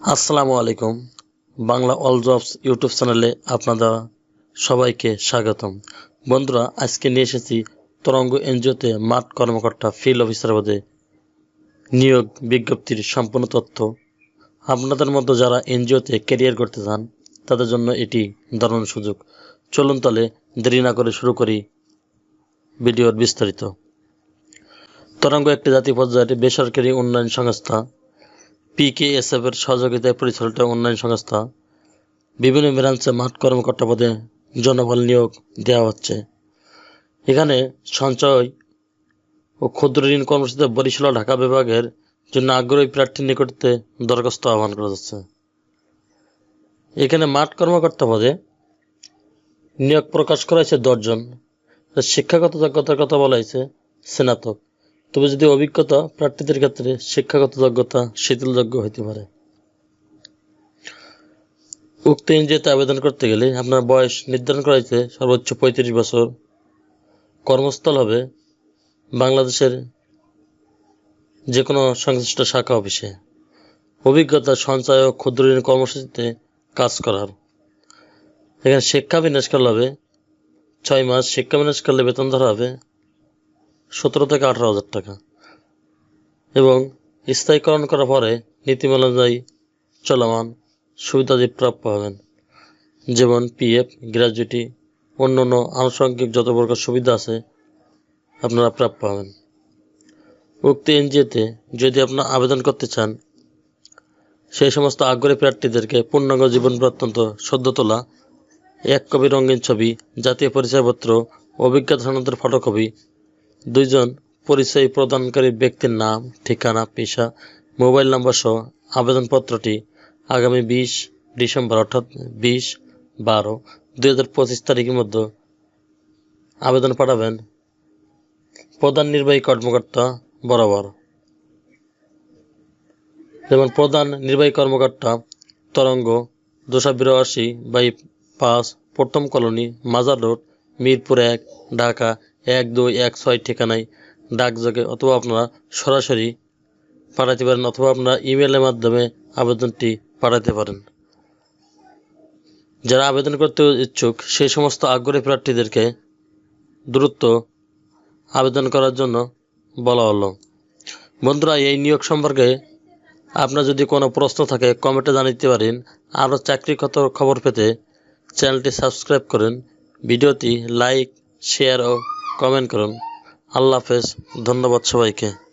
আসসালামু আলাইকুম। Bangla all jobs YouTube চ্যানেলে আপনাদের সবাইকে স্বাগতম। বন্ধুরা, আজকে নিয়ে এসেছি তরঙ্গ এনজিওতে মাঠ কর্মকর্তা ফিল্ড অফিসার পদে নিয়োগ বিজ্ঞপ্তির সম্পূর্ণ তথ্য। আপনাদের মধ্যে যারা এনজিওতে ক্যারিয়ার করতে চান, তাদের জন্য এটি দারুণ সুযোগ। চলুন তাহলে দেরি না করে শুরু করি ভিডিওর বিস্তারিত। তরঙ্গ একটি জাতীয় পর্যায়ের বেসরকারি উন্নয়ন সংস্থা পিকেএসএফ এর সহযোগিতায় পরিচালিত উন্নয়ন সংস্থা বিভিন্ন ব্রাঞ্চে মাঠ কর্মকর্তা পদে জনবল নিয়োগ দেওয়া হচ্ছে। এখানে সঞ্চয় ও ক্ষুদ্র ঋণ কর্মসূচিতে বরিশাল ঢাকা বিভাগের জন্য আগ্রহী প্রার্থীর নিকটতে দরখাস্ত আহ্বান করা যাচ্ছে এখানে মাঠ কর্মকর্তা পদে নিয়োগ প্রকাশ করা হয়েছে দশজন। শিক্ষাগত যোগ্যতার কথা বলা হয়েছে স্নাতক। তবে যদি অভিজ্ঞতা প্রার্থীদের ক্ষেত্রে শিক্ষাগত যোগ্যতা, শিথিলযোগ্য হইতে পারে। উক্ত এনজিওতে আবেদন করতে গেলে আপনার বয়স নির্ধারণ করা হয়েছে সর্বোচ্চ পঁয়ত্রিশ বছর। কর্মস্থল হবে বাংলাদেশের যে কোনো সংশ্লিষ্ট শাখা অফিসে। অভিজ্ঞতা সঞ্চয় ও ক্ষুদ্র ঋণ কর্মসূচিতে কাজ করার। এখানে শিক্ষা বিন্যাস করলে হবে ছয় মাস, শিক্ষা বিন্যাস করলে বেতন ধরা হবে সতেরো থেকে আঠারো হাজার টাকা। এবং স্থায়ীকরণ করার পরে নীতিমালা অনুযায়ী চলমান সুবিধাদি প্রাপ্য হবেন, যেমন পিএফ গ্র্যাজুইটি অন্য অন্য আনুষঙ্গিক যত প্রকার সুবিধা আছে আপনারা প্রাপ্য হবেন। উক্ত এনজিওতে যদি আপনারা আবেদন করতে চান, সেই সমস্ত আগ্রহী প্রার্থীদেরকে পূর্ণাঙ্গ জীবন বৃত্তান্ত সদ্য তোলা, এক কপি রঙিন ছবি, জাতীয় পরিচয়পত্র, অভিজ্ঞতা সনদের ফটোকপি দুইজন পরিচয় প্রদানকারী ব্যক্তির নাম, ঠিকানা, পেশা, মোবাইল নম্বর সহ আবেদনপত্রটি আগামী বিশ ডিসেম্বর অর্থাৎ বিশ বারো দুই হাজার পঁচিশ তারিখের মধ্যে আবেদন পাঠাবেন। প্রধান নির্বাহী কর্মকর্তা বরাবর। যেমন প্রধান নির্বাহী কর্মকর্তা, তরঙ্গ দুশো বিরাশি বাই পাঁচ, প্রথম কলোনি, মাজার রোড, মিরপুর এক, ঢাকা এক দুই এক ছয় ঠিকানায় ডাকযোগে অথবা আপনারা সরাসরি পাঠাতে পারেন অথবা আপনারা ইমেলের মাধ্যমে আবেদনটি পাঠাতে পারেন। যারা আবেদন করতে ইচ্ছুক সেই সমস্ত আগ্রহী প্রার্থীদেরকে দ্রুত আবেদন করার জন্য বলা হলো। বন্ধুরা, এই নিয়োগ সম্পর্কে আপনার যদি কোনো প্রশ্ন থাকে, কমেন্টে জানাতে পারেন। আরও চাকরিগত খবর পেতে চ্যানেলটি সাবস্ক্রাইব করেন। ভিডিওটি লাইক, শেয়ার ও কমেন্ট করুন। আল্লাহ হাফেজ। ধন্যবাদ সবাইকে।